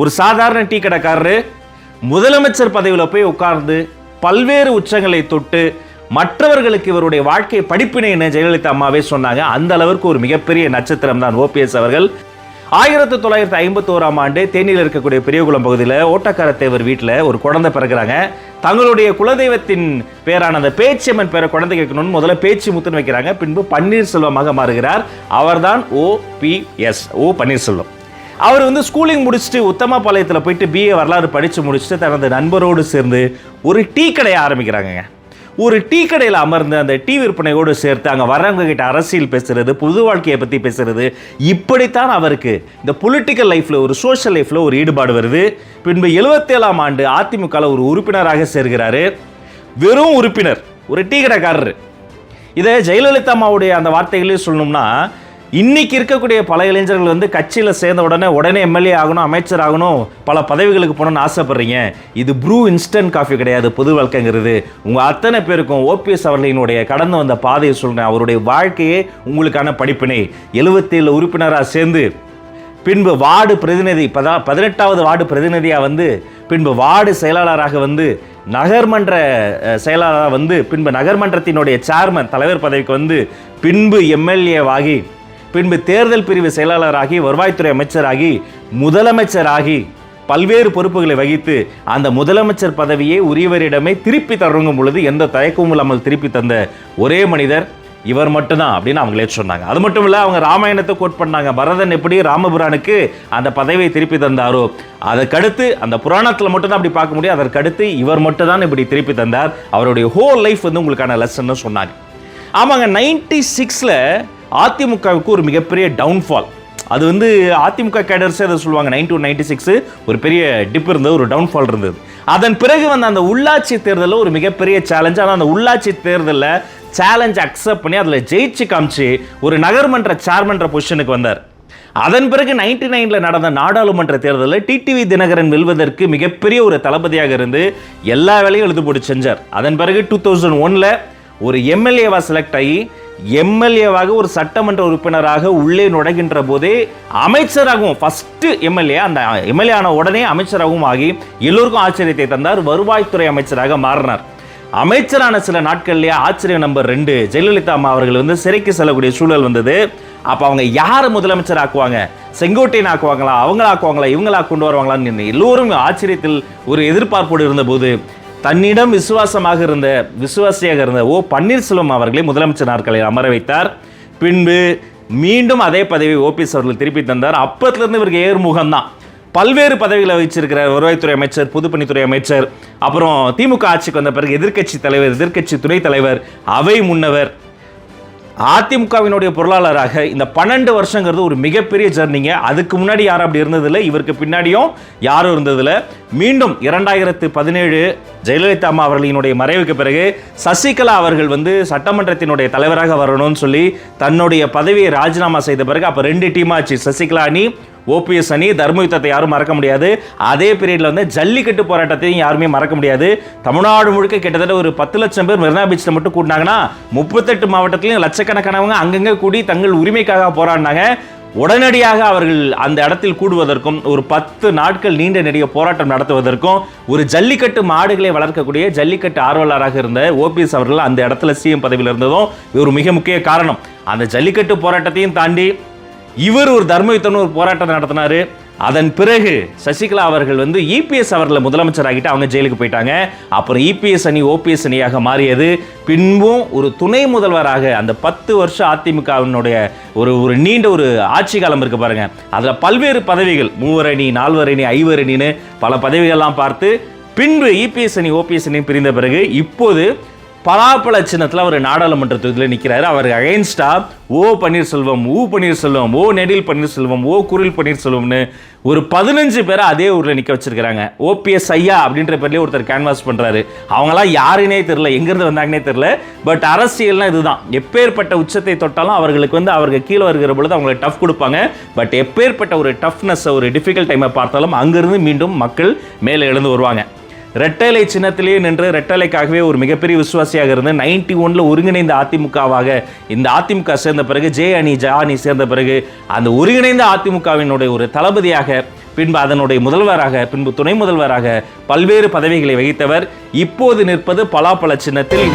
ஒரு சாதாரண டீ கடைக்காரரு முதலமைச்சர் பதவியில் போய் உட்கார்ந்து பல்வேறு உச்சங்களை தொட்டு மற்றவர்களுக்கு இவருடைய வாழ்க்கை படிப்பினை என்ன ஜெயலலிதா அம்மாவே சொன்னாங்க. அந்த அளவிற்கு ஒரு மிகப்பெரிய நட்சத்திரம் தான் ஓபிஎஸ் அவர்கள். ஆயிரத்தி தொள்ளாயிரத்தி ஐம்பத்தி ஓராம் ஆண்டு தேனியில் இருக்கக்கூடிய பெரியகுளம் பகுதியில் ஓட்டக்கார தேவர் வீட்டில் ஒரு குழந்தை பிறகுறாங்க தங்களுடைய குலதெய்வத்தின் பேரான அந்த பேச்சியம்மன் பேரை குழந்தை கேட்கணும்னு முதல்ல பேச்சு முத்துன்னு வைக்கிறாங்க. பின்பு பன்னீர்செல்வமாக மாறுகிறார். அவர்தான் ஓபிஎஸ் ஓ பன்னீர்செல்வம். அவர் வந்து ஸ்கூலிங் முடிச்சுட்டு உத்தமபாளையத்தில் போயிட்டு பிஏ வரலாறு படித்து முடிச்சுட்டு தனது நண்பரோடு சேர்ந்து ஒரு டீ கடையை ஆரம்பிக்கிறாங்கங்க. ஒரு டீ கடையில் அமர்ந்து அந்த டீ விற்பனையோடு சேர்த்து அங்கே வரவங்க கிட்ட அரசியல் பேசுறது புது வாழ்க்கையை பற்றி பேசுறது இப்படித்தான் அவருக்கு இந்த பொலிட்டிக்கல் லைஃப்பில் ஒரு சோஷியல் லைஃப்பில் ஒரு ஈடுபாடு வருது. பின்பு எழுபத்தேழாம் ஆண்டு அதிமுகவில் ஒரு உறுப்பினராக சேர்கிறாரு. வெறும் உறுப்பினர் ஒரு டீ கடைக்காரர். இதை ஜெயலலிதா அம்மாவுடைய அந்த வார்த்தைகளே சொல்லணும்னா இன்னைக்கு இருக்கக்கூடிய பல இளைஞர்கள் வந்து கட்சியில் சேர்ந்த உடனே உடனே எம்எல்ஏ ஆகணும் அமைச்சர் ஆகணும் பல பதவிகளுக்கு போகணும்னு ஆசைப்படுறீங்க. இது ப்ரூ இன்ஸ்டன்ட் காஃபி கிடையாது பொது வழக்கங்கிறது. உங்கள் அத்தனை பேருக்கும் ஓபிஎஸ் அவர்களினுடைய கடந்து வந்த பாதையை சொல்கிறேன் அவருடைய வாழ்க்கையே உங்களுக்கான படிப்பினை. எழுபத்தேழு உறுப்பினராக சேர்ந்து பின்பு வார்டு பிரதிநிதி பதா பதினெட்டாவது வார்டு பிரதிநிதியாக வந்து பின்பு வார்டு செயலாளராக வந்து நகர்மன்ற செயலாளராக வந்து பின்பு நகர்மன்றத்தினுடைய சேர்மன் தலைவர் பதவிக்கு வந்து பின்பு எம்எல்ஏவாகி பின்பு தேர்தல் பிரிவு செயலாளராகி வருவாய்த்துறை அமைச்சராகி முதலமைச்சராகி பல்வேறு பொறுப்புகளை வகித்து அந்த முதலமைச்சர் பதவியை உரியவரிடமே திருப்பி தருங்கும் பொழுது எந்த தயக்கமும் இல்லாமல் திருப்பி தந்த ஒரே மனிதர் இவர் மட்டும்தான் அப்படின்னு அவங்களே சொன்னாங்க. அது மட்டும் இல்லை அவங்க ராமாயணத்தை கோட் பண்ணாங்க. பரதன் எப்படி ராமபுரானுக்கு அந்த பதவியை திருப்பி தந்தாரோ அதற்கடுத்து அந்த புராணத்தில் மட்டும்தான் அப்படி பார்க்க முடியும். அதற்கடுத்து இவர் மட்டும்தான் இப்படி திருப்பி தந்தார். அவருடைய ஹோல் லைஃப் வந்து உங்களுக்கான லெசன்னு சொன்னாங்க. ஆமாங்க நைன்டி சிக்ஸில் அதிமுகவுக்கு ஒரு மிகப்பெரிய டவுன்ஃபால் அது வந்து அதிமுக கேடர்ஸே அதை சொல்லுவாங்க. நைன் டூ நைன்டி சிக்ஸு ஒரு பெரிய டிப் இருந்தது ஒரு டவுன்ஃபால் இருந்தது. அதன் பிறகு வந்த அந்த உள்ளாட்சி தேர்தலில் ஒரு மிகப்பெரிய சேலஞ்ச் ஆனால் அந்த உள்ளாட்சி தேர்தலில் சேலஞ்ச் அக்செப்ட் பண்ணி அதில் ஜெயிச்சு காமிச்சு ஒரு நகர்மன்ற சேர்மன்ற பொசிஷனுக்கு வந்தார். அதன் பிறகு நைன்டி நைனில் நடந்த நாடாளுமன்ற தேர்தலில் டிடிவி தினகரன் வெல்வதற்கு மிகப்பெரிய ஒரு தளபதியாக இருந்து எல்லா வேலையும் எழுது போட்டு செஞ்சார். அதன் பிறகு டூ தௌசண்ட் ஒனில் ஒரு எம்எல்ஏவா செலக்ட் ஆகி எம்எல்ஏவாக ஒரு சட்டமன்ற உறுப்பினராக உள்ளே நுழைகின்ற போதே அமைச்சராகவும் ஃபஸ்ட்டு எம்எல்ஏ அந்த எம்எல்ஏ ஆன உடனே அமைச்சராகவும் ஆகி எல்லோருக்கும் ஆச்சரியத்தை தந்தார். வருவாய்த்துறை அமைச்சராக மாறினார். அமைச்சரான சில நாட்கள்லேயே ஆச்சரியம் நம்பர் ரெண்டு ஜெயலலிதா அம்மா அவர்கள் வந்து சிறைக்கு செல்லக்கூடிய சூழல் வந்தது. அப்போ அவங்க யாரை முதலமைச்சர் ஆக்குவாங்க? செங்கோட்டையன் ஆக்குவாங்களா? அவங்கள ஆக்குவாங்களா? இவங்களா கொண்டு வருவாங்களான்னு எல்லோரும் ஆச்சரியத்தில் ஒரு எதிர்பார்ப்போடு இருந்தபோது தன்னிடம் விசுவாசமாக இருந்த விசுவாசியாக இருந்த ஓ பன்னீர்செல்வம் அவர்களை முதலமைச்சர் நாற்காலில் அமர வைத்தார். பின்பு மீண்டும் அதே பதவி ஓபிஎஸ் அவர்கள் திருப்பி தந்தார். அப்பத்திலிருந்து இவருக்கு ஏர்முகம் தான். பல்வேறு பதவிகளை வச்சிருக்கிற வருவாய்த்துறை அமைச்சர் பொதுப்பணித்துறை அமைச்சர் அப்புறம் திமுக ஆட்சிக்கு வந்த பிறகு எதிர்க்கட்சி தலைவர் எதிர்க்கட்சி துணைத் தலைவர் அவை முன்னவர். அதிமுகவினுடைய பொருளாளராக இந்த பன்னெண்டு வருஷங்கிறது ஒரு மிகப்பெரிய ஜர்னிங்க அதுக்கு முன்னாடி யாரும் அப்படி இருந்ததில்லை. இவருக்கு பின்னாடியும் யாரும் இருந்ததில்லை. மீண்டும் இரண்டாயிரத்து பதினேழு ஜெயலலிதா அம்மா அவர்களினுடைய மறைவுக்கு பிறகு சசிகலா அவர்கள் வந்து சட்டமன்றத்தினுடைய தலைவராக வரணும்னு சொல்லி தன்னுடைய பதவியை ராஜினாமா செய்த பிறகு அப்போ ரெண்டு டீம் ஆச்சு. சசிகலா அணி ஓபிஎஸ் அணி தர்ம யுத்தத்தை யாரும் மறக்க முடியாது. அதே பீரியடில் வந்து ஜல்லிக்கட்டு போராட்டத்தையும் யாருமே மறக்க முடியாது. தமிழ்நாடு முழுக்க கிட்டத்தட்ட ஒரு பத்து லட்சம் பேர் மெரினா பீச்சில் மட்டும் கூட்டினாங்கன்னா முப்பத்தெட்டு மாவட்டத்திலையும் லட்சக்கணக்கானவங்க அங்கங்கே கூடி தங்கள் உரிமைக்காக போராடினாங்க. உடனடியாக அவர்கள் அந்த இடத்தில் கூடுவதற்கும் ஒரு பத்து நாட்கள் நீண்ட நெடிய போராட்டம் நடத்துவதற்கும் ஒரு ஜல்லிக்கட்டு மாடுகளை வளர்க்கக்கூடிய ஜல்லிக்கட்டு ஆர்வலராக இருந்த ஓபிஎஸ் அவர்கள் அந்த இடத்துல சிஎம் பதவியில் இருந்ததும் ஒரு மிக முக்கிய காரணம். அந்த ஜல்லிக்கட்டு போராட்டத்தையும் தாண்டி இவர் ஒரு தர்மயுத்தம்னு ஒரு போராட்டம் நடத்தினாரு. அதன் பிறகு சசிகலா அவர்கள் வந்து இபிஎஸ் அவர்களை முதலமைச்சராகிட்டு அவங்க ஜெயிலுக்கு போயிட்டாங்க. அப்புறம் இபிஎஸ் அணி ஓபிஎஸ் அணியாக மாறியது. பின்பும் ஒரு துணை முதல்வராக அந்த பத்து வருஷம் அதிமுகவினுடைய ஒரு ஒரு நீண்ட ஒரு ஆட்சி காலம் இருக்கு பாருங்க. அதில் பல்வேறு பதவிகள் மூவரணி நால்வரணி ஐவரணின்னு பல பதவிகள்லாம் பார்த்து பின்பு இபிஎஸ் அணி ஓபிஎஸ் அணி பிரிந்த பிறகு இப்போது பலாப்பழ சின்னத்தில் அவர் நாடாளுமன்ற தொகுதியில் நிற்கிறாரு அவர் அகைன்ஸ்டா ஓ பன்னீர்செல்வம் ஊ பன்னீர்செல்வம் ஓ நெடில் பன்னீர்செல்வம் ஓ குரில் பன்னீர்செல்வம்னு ஒரு பதினஞ்சு பேரை அதே ஊரில் நிற்க வச்சிருக்காங்க ஓபிஎஸ் ஐயா அப்படின்ற பேர்லேயே ஒருத்தர் கேன்வாஸ் பண்ணுறாரு அவங்களாம் யாருன்னே தெரில எங்கேருந்து வந்தாங்கன்னே தெரில பட் அரசியல்னால் இதுதான். எப்பேற்பட்ட உச்சத்தை தொட்டாலும் அவர்களுக்கு வந்து அவர்கள் கீழே வருகிற பொழுது அவங்களுக்கு டஃப் கொடுப்பாங்க. பட் எப்பேற்பட்ட ஒரு டஃப்னஸ் ஒரு டிஃபிகல்ட் டைமை பார்த்தாலும் அங்கேருந்து மீண்டும் மக்கள் மேலே எழுந்து வருவாங்க. ரெட்டலை சின்னத்திலேயே நின்று ரெட்டலைக்காகவே ஒரு மிகப்பெரிய விசுவாசியாக இருந்து நைன்டி ஒன்ல ஒருங்கிணைந்த அதிமுகவாக இந்த அதிமுக சேர்ந்த பிறகு ஜே அணி ஜா அணி சேர்ந்த பிறகு அந்த ஒருங்கிணைந்த அதிமுகவினுடைய ஒரு தளபதியாக பின்பு அதனுடைய முதல்வராக பின்பு துணை முதல்வராக பல்வேறு பதவிகளை வகித்தவர். இப்போது நிற்பது பலாப்பழ சின்னத்தில்